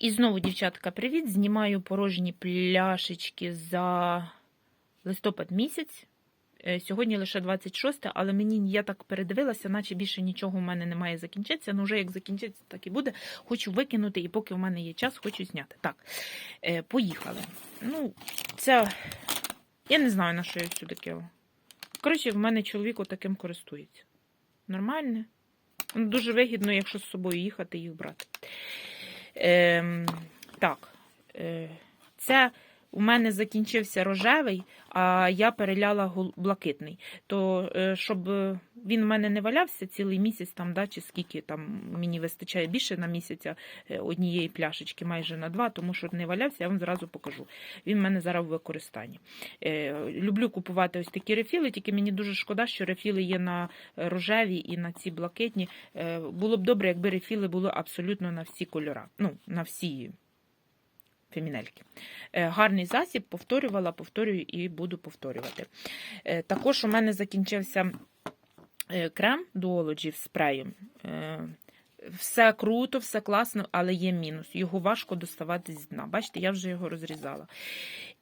І знову, дівчатка, привіт! Знімаю порожні пляшечки за листопад місяць. Е, Сьогодні лише 26, але мені я так передивилася, наче більше нічого в мене немає закінчитися. Ну, вже як закінчиться, так і буде. Хочу викинути, і поки в мене є час, хочу зняти. Так, е, поїхали. Ну, це. Я не знаю, на що я сюди кинула. Коротше, в мене чоловік таким користується. Нормальне. Ну, Дуже вигідно, якщо з собою їхати їх брати. Ем, так, е, це у мене закінчився рожевий, а я переляла блакитний. То е, щоб е, він в мене не валявся цілий місяць, там, да, чи скільки там мені вистачає більше на місяця е, однієї пляшечки, майже на два, тому що не валявся, я вам зразу покажу. Він в мене зараз в використанні. Люблю купувати ось такі рефіли, тільки мені дуже шкода, що рефіли є на рожеві і на ці блакитні. Було б добре, якби рефіли були абсолютно на всі кольори. Ну, на всі фемінельки. Е, Гарний засіб, повторювала, повторюю і буду повторювати. Е, Також у мене закінчився е, крем Duology в спрею. Все круто, все класно, але є мінус. Його важко доставати з дна. Бачите, я вже його розрізала.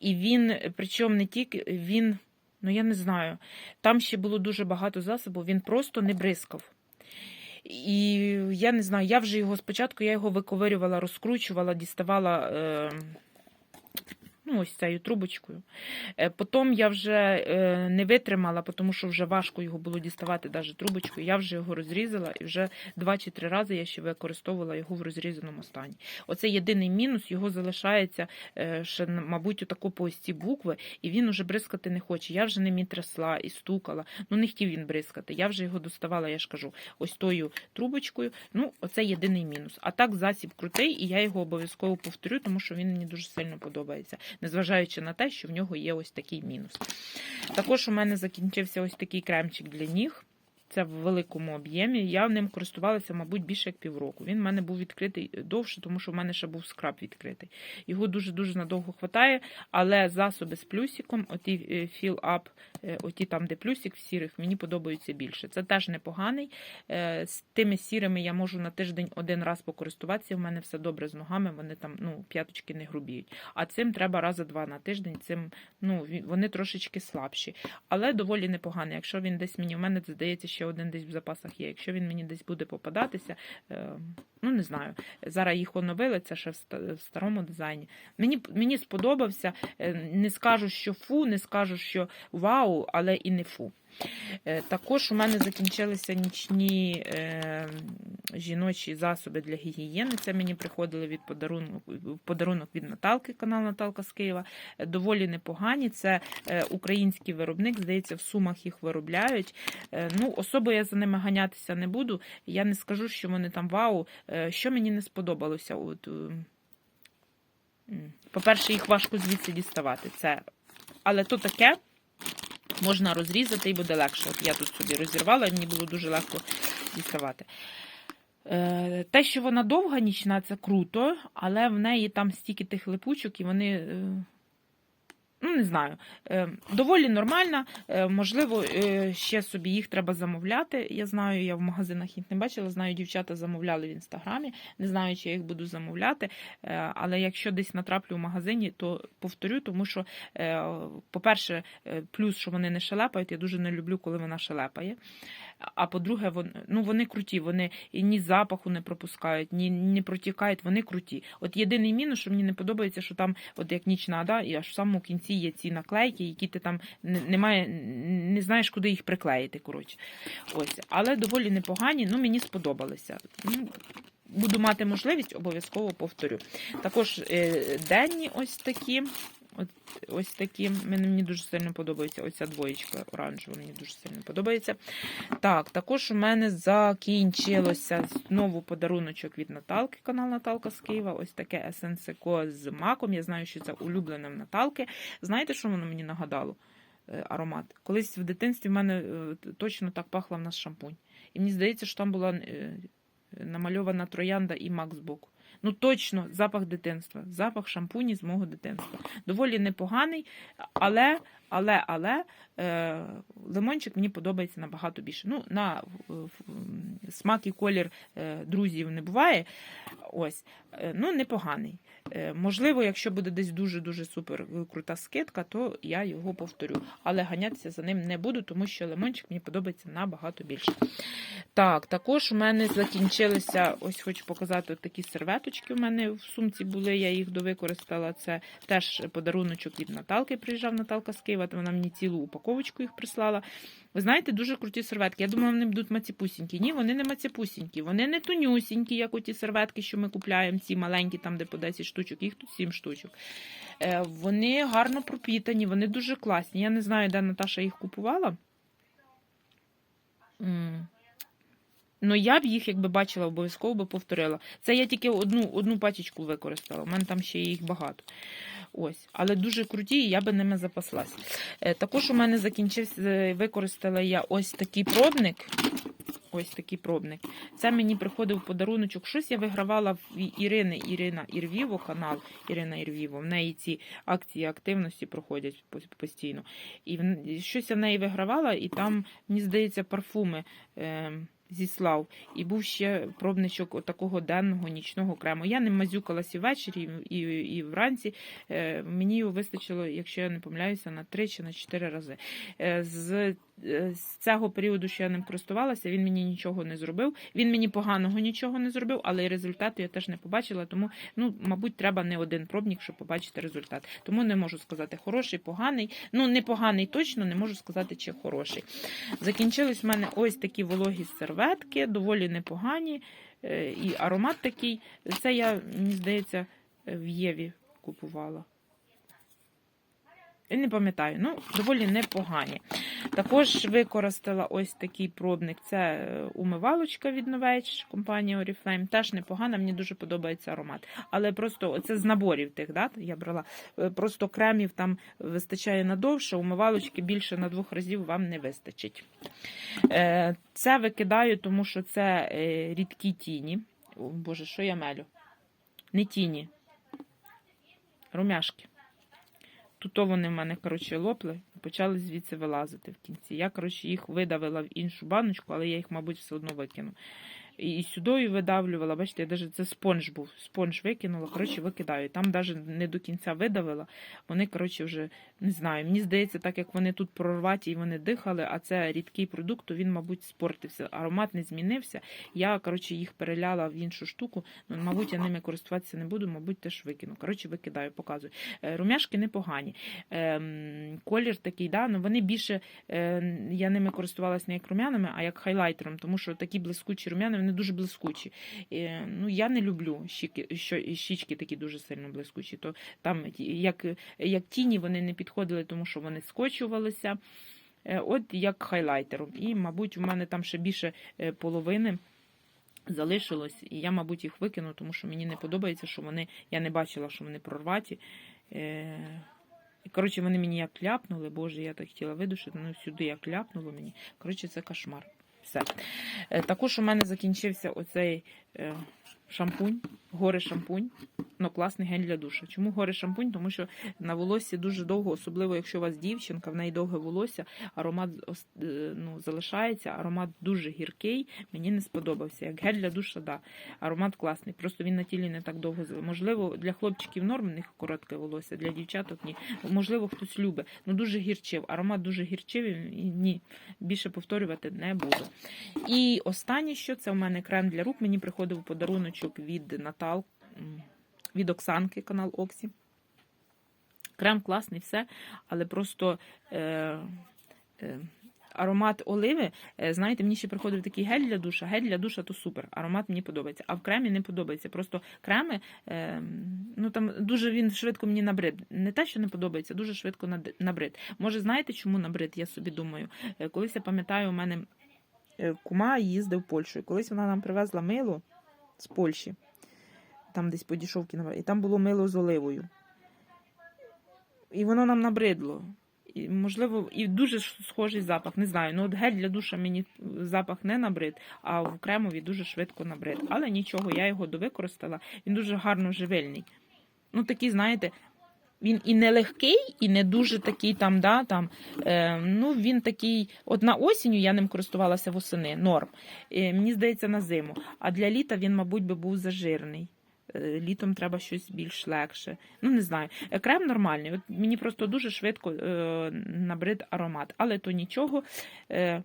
І він, причому не тільки він, ну я не знаю, там ще було дуже багато засобу, він просто не бризкав. І я не знаю, я вже його спочатку я його виковирювала, розкручувала, діставала е, ну, ось цією трубочкою. Е, потім я вже е, не витримала, тому що вже важко його було діставати навіть трубочкою. Я вже його розрізала і вже два чи три рази я ще використовувала його в розрізаному стані. Оце єдиний мінус, його залишається е, ще, мабуть, отако по ось ці букви, і він уже бризкати не хоче. Я вже ним і трясла і стукала. Ну не хотів він бризкати. Я вже його доставала, я ж кажу, ось тою трубочкою. Ну, оце єдиний мінус. А так засіб крутий, і я його обов'язково повторю, тому що він мені дуже сильно подобається, незважаючи на те, що в нього є ось такий мінус. Також у мене закінчився ось такий кремчик для ніг. Це в великому об'ємі. Я ним користувалася, мабуть, більше як півроку. Він в мене був відкритий довше, тому що в мене ще був скраб відкритий. Його дуже-дуже надовго хватає, але засоби з плюсиком, оті Fill Up, е, оті там, де плюсик в сірих, мені подобаються більше. Це теж непоганий. Е, З тими сірими я можу на тиждень один раз покористуватися. В мене все добре з ногами, вони там ну, п'яточки не грубіють. А цим треба рази два на тиждень. Цим ну, вони трошечки слабші, але доволі непоганий. Якщо він десь мені, в мене здається, ще один десь в запасах є. Якщо він мені десь буде попадатися, е, ну не знаю. Зараз їх оновили, це ще в старому дизайні. Мені, мені сподобався. Е, Не скажу, що фу, не скажу, що вау, але і не фу. Е, Також у мене закінчилися нічні е, жіночі засоби для гігієни. Це мені приходили від подарунок, подарунок від Наталки, канал Наталка з Києва. Е, Доволі непогані. Це е, український виробник, здається, в сумах їх виробляють. Ну, особо я за ними ганятися не буду. Я не скажу, що вони там вау. Що мені не сподобалося? От, по-перше, їх важко звідси діставати. Це... Але то таке можна розрізати і буде легше. От я тут собі розірвала, і мені було дуже легко діставати. Е, Те, що вона довга нічна, це круто, але в неї там стільки тих липучок, і вони. Ну, не знаю, Е, доволі нормальна. Е, Можливо, е, ще собі їх треба замовляти. Я знаю, я в магазинах їх не бачила. Знаю, дівчата замовляли в інстаграмі. Не знаю, чи я їх буду замовляти. Але якщо десь натраплю в магазині, то повторю, тому що, по-перше, плюс, що вони не шелепають. Я дуже не люблю, коли вона шелепає. А по-друге, вони, ну, вони круті, вони ні запаху не пропускають, ні не протікають, вони круті. От єдиний мінус, що мені не подобається, що там, от як нічна, да, і аж в самому кінці є ці наклейки, які ти там немає, не знаєш, куди їх приклеїти. Коротше. Ось. Але доволі непогані, ну мені сподобалися. Ну, Буду мати можливість, обов'язково повторю. Також е, денні ось такі. От, ось такі. Мені, дуже сильно подобається. Оця двоєчка оранжева, мені дуже сильно подобається. Так, також у мене закінчилося знову подаруночок від Наталки, канал Наталка з Києва. Ось таке есенсико з маком. Я знаю, що це улюблене в Наталки. Знаєте, що воно мені нагадало? Е, Аромат. Колись в дитинстві в мене е, точно так пахла в нас шампунь. І мені здається, що там була е, намальована троянда і мак збоку. Ну точно запах дитинства, запах шампуні з мого дитинства. Доволі непоганий, але, але, але е, лимончик мені подобається набагато більше. Ну, на смак і колір е, друзів не буває. Ось, е, ну, непоганий. Е, Можливо, якщо буде десь дуже-дуже супер крута скидка, то я його повторю. Але ганятися за ним не буду, тому що лимончик мені подобається набагато більше. Так, також у мене закінчилися, ось хочу показати от такі серветочки. У мене в сумці були, я їх довикористала. Це теж подаруночок від Наталки. Приїжджав Наталка з Києва, то вона мені цілу упаковочку їх прислала. Ви знаєте, дуже круті серветки. Я думала, вони будуть маціпусінькі. Ні, вони не маціпусінькі, вони не тонюсінькі, як оті серветки, що ми купляємо, ці маленькі, там, де по 10 штучок, їх тут 7 штучок. Е, Вони гарно пропітані, вони дуже класні. Я не знаю, де Наташа їх купувала. Ну, я б їх, якби бачила, обов'язково би повторила. Це я тільки одну, одну пачечку використала. У мене там ще їх багато. Ось, але дуже круті, і я би ними запаслась. Е, Також у мене закінчився, е, використала я ось такий пробник. Ось такий пробник. Це мені приходив подаруночок. Щось я вигравала в Ірини Ірина Ірвіво, канал Ірина Ірвіво. В неї ці акції активності проходять постійно. І щось я в неї вигравала, і там, мені здається, парфуми. Е, Зіслав, і був ще пробничок отакого денного нічного крему. Я не мазюкалась і ввечері, і, і, вранці. Е, мені його вистачило, якщо я не помиляюся, на 3 чи на 4 рази. Е, з, е, з цього періоду, що я ним користувалася, він мені нічого не зробив. Він мені поганого нічого не зробив, але і результату я теж не побачила. Тому, ну, мабуть, треба не один пробник, щоб побачити результат. Тому не можу сказати хороший, поганий. Ну, не поганий точно, не можу сказати, чи хороший. Закінчились в мене ось такі вологі серветки, доволі непогані. е, І аромат такий. Це я, мені здається, в Єві купувала. Я не пам'ятаю, ну, доволі непогані. Також використала ось такий пробник. Це е, умивалочка від Novage, компанія Oriflame. Теж непогана, мені дуже подобається аромат. Але просто це з наборів тих, да, я брала. Е, Просто кремів там вистачає надовше, умивалочки більше на двох разів вам не вистачить. Е, Це викидаю, тому що це рідкі тіні. О, Боже, що я мелю? Не тіні. Румяшки. Тут вони в мене, коротше, лопли і почали звідси вилазити в кінці. Я, коротше, їх видавила в іншу баночку, але я їх, мабуть, все одно викину. І, сюди видавлювала. Бачите, я навіть це спонж був. Спонж викинула, коротше, викидаю. Там навіть не до кінця видавила. Вони, коротше, вже не знаю. Мені здається, так як вони тут прорваті і вони дихали, а це рідкий продукт, то він, мабуть, спортився. Аромат не змінився. Я, коротше, їх переляла в іншу штуку. Ну, мабуть, я ними користуватися не буду, мабуть, теж викину. Коротше, викидаю, показую. Е, Румяшки непогані. Ем, колір такий, да, ну вони більше е, я ними користувалася не як румянами, а як хайлайтером, тому що такі блискучі румяни, вони дуже блискучі. Е, ну, я не люблю щіки, що, щічки такі дуже сильно блискучі. То там як, як тіні вони не підходили, тому що вони скочувалися. Е, от як хайлайтером. І, мабуть, у мене там ще більше е, половини. Залишилось, і я, мабуть, їх викину, тому що мені не подобається, що вони. Я не бачила, що вони прорваті. Коротше, вони мені як ляпнули, боже, я так хотіла видушити, ну сюди як ляпнуло мені. Коротше, це кошмар. Все. Е, також у мене закінчився оцей е, шампунь, гори шампунь. Ну, класний гель для душа. Чому гори шампунь? Тому що на волоссі дуже довго, особливо якщо у вас дівчинка, в неї довге волосся, аромат е, ну, залишається, аромат дуже гіркий, мені не сподобався. Як гель для душа, да. Аромат класний. Просто він на тілі не так довго. Можливо, для хлопчиків норм, у них коротке волосся, для дівчаток ні. Можливо, хтось любить. Ну дуже гірчив. Аромат дуже гірчив ні. Більше повторювати не буду. І останнє, що це у мене крем для рук. Мені приходив подаруночок від Натал, від Оксанки, канал Оксі. Крем класний, все, але просто. Е, е, Аромат оливи, е, знаєте, мені ще приходив такий гель для душа. Гель для душа то супер. Аромат мені подобається. А в кремі не подобається. Просто креми, е, ну там дуже він швидко мені набрид. Не те, що не подобається, дуже швидко набрид. Може, знаєте, чому набрид? Я собі думаю. Е, Колись я пам'ятаю, у мене е, кума їздив. І колись вона нам привезла мило з Польщі, там десь по дішовці, і там було мило з оливою. І воно нам набридло. І, можливо, і дуже схожий запах. Не знаю. Ну, от гель для душа мені запах не набрид, а в кремові дуже швидко набрид. Але нічого, я його довикористала. Він дуже гарно живильний. Ну, такий, знаєте, він і не легкий, і не дуже такий там, да, там, е, ну, він такий, от на осінню я ним користувалася восени, норм. Е, мені здається, на зиму. А для літа він, мабуть, би був зажирний. Е, Літом треба щось більш легше. Ну, не знаю. Е, Крем нормальний. От мені просто дуже швидко е, набрид аромат. Але то нічого. Е,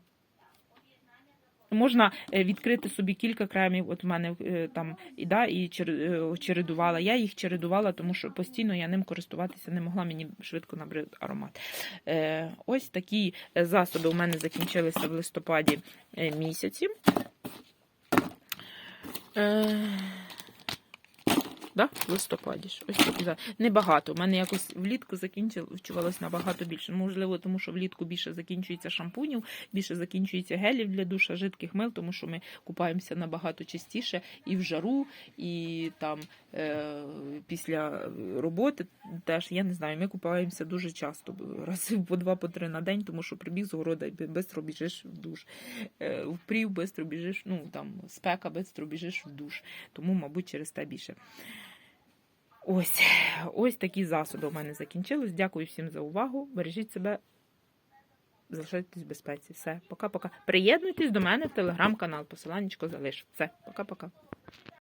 Можна е, відкрити собі кілька кремів. От в мене е, там і да, і е, чередувала. Я їх чередувала, тому що постійно я ним користуватися не могла. Мені швидко набрив аромат. Ось такі засоби у мене закінчилися в листопаді місяці. Да? В листопаді ж. Ось за- Небагато. У мене якось влітку закінчувалось набагато більше. Можливо, тому що влітку більше закінчується шампунів, більше закінчується гелів для душа, жидких мил, тому що ми купаємося набагато частіше і в жару, і там е, після роботи теж, я не знаю, ми купаємося дуже часто, разів по два, по три на день, тому що прибіг з города швидко біжиш в душ. Е, впрів, швидко біжиш, ну там спека, швидко біжиш в душ. Тому, мабуть, через те більше. Ось, ось такі засоби у мене закінчились. Дякую всім за увагу. Бережіть себе, залишайтесь в безпеці. Все, пока-пока. Приєднуйтесь до мене в телеграм-канал. Посиланнячко залишу. Все, пока-пока.